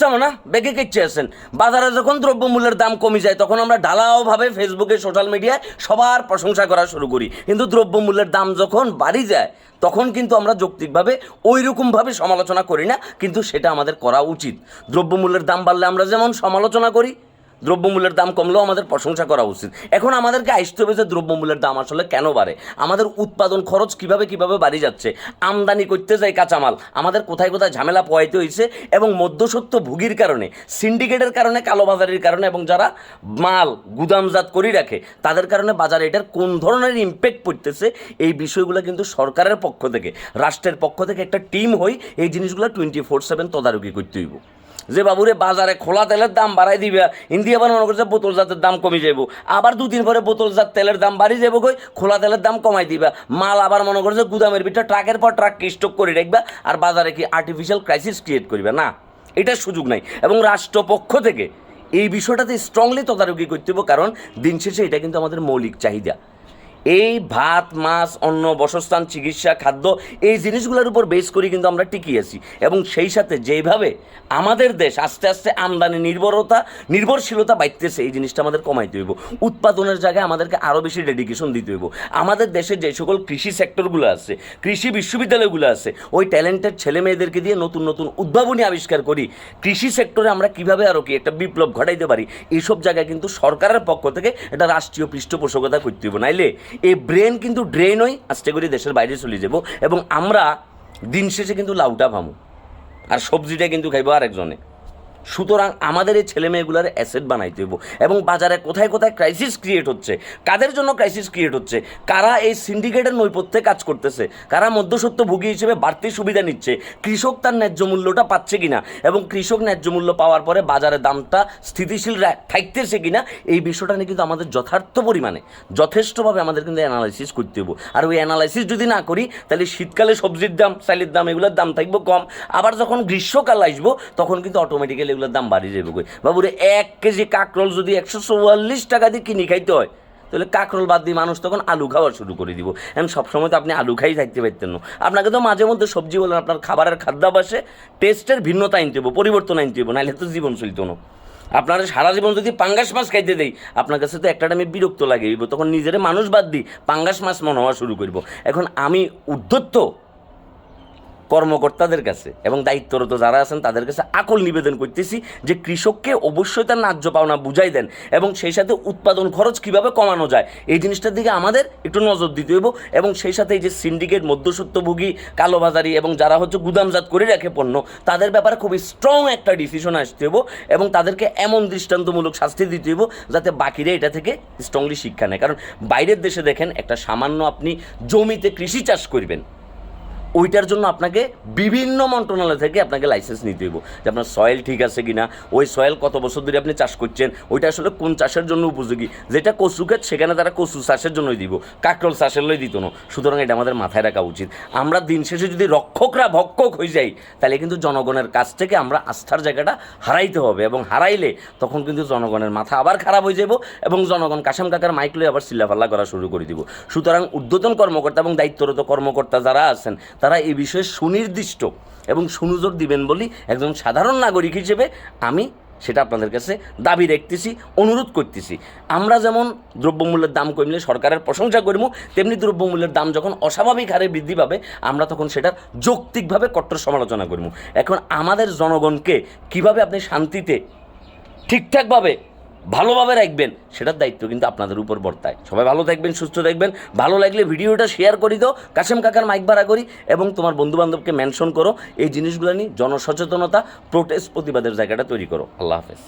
না? বেগে কেচ্ছে আসেন বাজারে যখন দ্রব্যমূল্যের দাম কমে যায়, তখন আমরা ঢালাওভাবে ফেসবুকে সোশ্যাল মিডিয়ায় সবার প্রশংসা করা শুরু করি। কিন্তু দ্রব্যমূল্যের দাম যখন বাড়ি যায়, তখন কিন্তু আমরা যৌক্তিকভাবে ওই রকমভাবে সমালোচনা করি না, কিন্তু সেটা আমাদের করা উচিত। দ্রব্যমূল্যের দাম বাড়লে আমরা যেমন সমালোচনা করি দ্রব্যমূল্যের দাম কমলেও আমাদের প্রশংসা করা উচিত। এখন আমাদেরকে আসতে হবে যে দ্রব্যমূল্যের দাম আসলে কেন বাড়ে? আমাদের উৎপাদন খরচ কীভাবে কীভাবে বাড়ি যাচ্ছে? আমদানি করতে যায় কাঁচামাল। আমাদের কোথায় কোথায় ঝামেলা পোয়াইতে হয়েছে এবং মধ্যসত্ত্ব ভুগির কারণে, সিন্ডিকেটের কারণে, কালোবাজারির কারণে এবং যারা মাল, গুদামজাত করে রাখে, তাদের কারণে বাজারে এটার কোন ধরনের ইম্প্যাক্ট পড়তেছে? এই বিষয়গুলো কিন্তু সরকারের পক্ষ থেকে, রাষ্ট্রের পক্ষ থেকে একটা টিম হই এই জিনিসগুলো টোয়েন্টি ফোর সেভেন তদারকি করতে হইব। যে বাবুরে বাজারে খোলা তেলের দাম বাড়াই দিবে, ইন্ডিয়া আবার মনে করছে বোতল জাতের দাম কমে যাব আবার দুদিন পরে বোতল জাত তেলের দাম বাড়ি যাব কই? খোলা তেলের দাম কমাই দিবা। মাল আবার মনে করছে গুদামের ভিতরে ট্রাকের পর ট্রাক স্টক করে রাখবা, আর বাজারে কি আর্টিফিশিয়াল ক্রাইসিস ক্রিয়েট করবে? না এটার সুযোগ নাই। এবং রাষ্ট্রপক্ষ থেকে এই বিষয়টাতে স্ট্রংলি তদারকি করতে হবে কারণ দিন শেষে এটা কিন্তু আমাদের মৌলিক চাহিদা। এই ভাত, মাছ, অন্ন, বসস্থান, চিকিৎসা, খাদ্য এই জিনিসগুলোর উপর বেস করি কিন্তু আমরা টিকিয়ে আছি। এবং সেই সাথে যেভাবে আমাদের দেশ আস্তে আস্তে আমদানি নির্ভরতা, নির্ভরশীলতা বাড়তেছে, এই জিনিসটা আমাদের কমাইতে হইব। উৎপাদনের জায়গায় আমাদেরকে আরও বেশি ডেডিকেশন দিতে হইব। আমাদের দেশে যে সকল কৃষি সেক্টরগুলো আছে, কৃষি বিশ্ববিদ্যালয়গুলো আছে, ওই ট্যালেন্টেড ছেলে মেয়েদেরকে দিয়ে নতুন নতুন উদ্ভাবনী আবিষ্কার করি। কৃষি সেক্টরে আমরা কীভাবে আরও কি একটা বিপ্লব ঘটাইতে পারি এইসব জায়গায় কিন্তু সরকারের পক্ষ থেকে একটা রাষ্ট্রীয় পৃষ্ঠপোষকতা করতে হইব। নাইলে এই ব্রেন কিন্তু ড্রেন হই, আস্তে করে দেশের বাইরে চলে যাব, এবং আমরা দিন শেষে কিন্তু লাউটা ভামু। আর সবজিটা কিন্তু খাইবো আরেকজনে। সুতরাং আমাদের এই ছেলে মেয়েগুলোর অ্যাসেট বানাইতে হইব। এবং বাজারে কোথায় কোথায় ক্রাইসিস ক্রিয়েট হচ্ছে, কাদের জন্য ক্রাইসিস ক্রিয়েট হচ্ছে, কারা এই সিন্ডিকেটের নৈপথ্যে কাজ করতেছে, কারা মধ্যসত্ত্ব ভোগী হিসেবে বাড়তি সুবিধা নিচ্ছে, কৃষক তার ন্যায্য মূল্যটা পাচ্ছে কিনা, এবং কৃষক ন্যায্য মূল্য পাওয়ার পরে বাজারে দামটা স্থিতিশীল থাকতেছে কিনা, এই বিষয়টা নিয়ে কিন্তু আমাদের যথার্থ পরিমাণে, যথেষ্টভাবে আমাদের কিন্তু অ্যানালাইসিস করতে হব আর ওই অ্যানালাইসিস যদি না করি, তাহলে শীতকালে সবজির দাম, চালের দাম, এগুলোর দাম থাকব কম। আবার যখন গ্রীষ্মকাল আসব, তখন কিন্তু অটোমেটিক্যালি এগুলোর দাম বাড়িয়ে যাবে কই? বাবুরে, এক কেজি কাঁকরোল যদি একশো চুয়াল্লিশ টাকা দিয়ে কিনে খাইতে হয়, তাহলে কাঁকরোল বাদ দিয়ে মানুষ তখন আলু খাওয়া শুরু করে দিব। এখন সবসময় তো আপনি আলু খাই থাকতে পারতেন না। আপনাকে তো মাঝে মধ্যে সবজি বলেন, আপনার খাবারের খাদ্যাভাসে টেস্টের ভিন্নতা আনতে হব পরিবর্তন আনতে হব নাহলে তো জীবন চলতো না। আপনার সারা জীবন যদি পাঙ্গাস মাছ খাইতে দেই, আপনার কাছে তো একটা টাইমে বিরক্ত লাগে, তখন নিজেরে মানুষ বাদ দিই পাঙ্গাস মাছ মনে হওয়া শুরু করব। এখন আমি উদ্ধত্ত কর্মকর্তাদের কাছে এবং দায়িত্বরত যারা আছেন তাদের কাছে আকল নিবেদন করতেছি যে কৃষককে অবশ্যই তার ন্যায্য পাওনা বুঝাই দেন এবং সেই সাথে উৎপাদন খরচ কীভাবে কমানো যায়, এই জিনিসটার দিকে আমাদের একটু নজর দিতে হইব এবং সেই সাথে এই যে সিন্ডিকেট মধ্যসত্ত্বভোগী কালোবাজারি এবং যারা হচ্ছে গুদামজাত করে রাখে পণ্য, তাদের ব্যাপারে খুবই স্ট্রং একটা ডিসিশন আসতে হইব এবং তাদেরকে এমন দৃষ্টান্তমূলক শাস্তি দিতে হইব যাতে বাকিরা এটা থেকে স্ট্রংলি শিক্ষা নেয়। কারণ বাইরের দেশে দেখেন একটা সামান্য আপনি জমিতে কৃষি চাষ করবেন ওইটার জন্য আপনাকে বিভিন্ন মন্ত্রণালয় থেকে আপনাকে লাইসেন্স নিতে হইব। যে আপনার সয়েল ঠিক আছে কিনা, ওই সয়েল কত বছর ধরে আপনি চাষ করছেন, ওইটা আসলে কোন চাষের জন্য উপযোগী? যেটা কচু ক্ষেত, সেখানে তারা কচু চাষের জন্যই দিব, কাকরল চাষের লই দিত না। সুতরাং এটা আমাদের মাথায় রাখা উচিত। আমরা দিন শেষে যদি রক্ষকরা ভক্ষক হয়ে যাই, তাহলে কিন্তু জনগণের কাছ থেকে আমরা আস্থার জায়গাটা হারাইতে হবে এবং হারাইলে তখন কিন্তু জনগণের মাথা আবার খারাপ হয়ে যাব এবং জনগণ কাশাম কাকার মাইক লয়ে আবার চিল্লাফাল্লা করা শুরু করে দিব। সুতরাং উদ্বোধন কর্মকর্তা এবং দায়িত্বরত কর্মকর্তা যারা আছেন তারা এই বিষয়ে সুনির্দিষ্ট এবং সুনজর দিবেন বলি একজন সাধারণ নাগরিক হিসেবে আমি সেটা আপনাদের কাছে দাবি রাখতেছি, অনুরোধ করতেছি। আমরা যেমন দ্রব্যমূল্যের দাম কমলে সরকারের প্রশংসা করব তেমনি দ্রব্যমূল্যের দাম যখন অস্বাভাবিক হারে বৃদ্ধি পাবে, আমরা তখন সেটার যৌক্তিকভাবে কট্টর সমালোচনা করব এখন আমাদের জনগণকে কীভাবে আপনি শান্তিতে ঠিকঠাকভাবে ভালোভাবে রাখবেন, সেটার দায়িত্ব কিন্তু আপনাদের উপর বর্তায়। সবাই ভালো থাকবেন, সুস্থ থাকবেন। ভালো লাগলে ভিডিওটা শেয়ার করি দাও, কাশেম কাকার মাইক ভাড়া করি এবং তোমার বন্ধুবান্ধবকে মেনশন করো। এই জিনিসগুলো নিয়ে জনসচেতনতা প্রোটেস্ট প্রতিবাদের জায়গাটা তৈরি করো। আল্লাহ হাফেজ।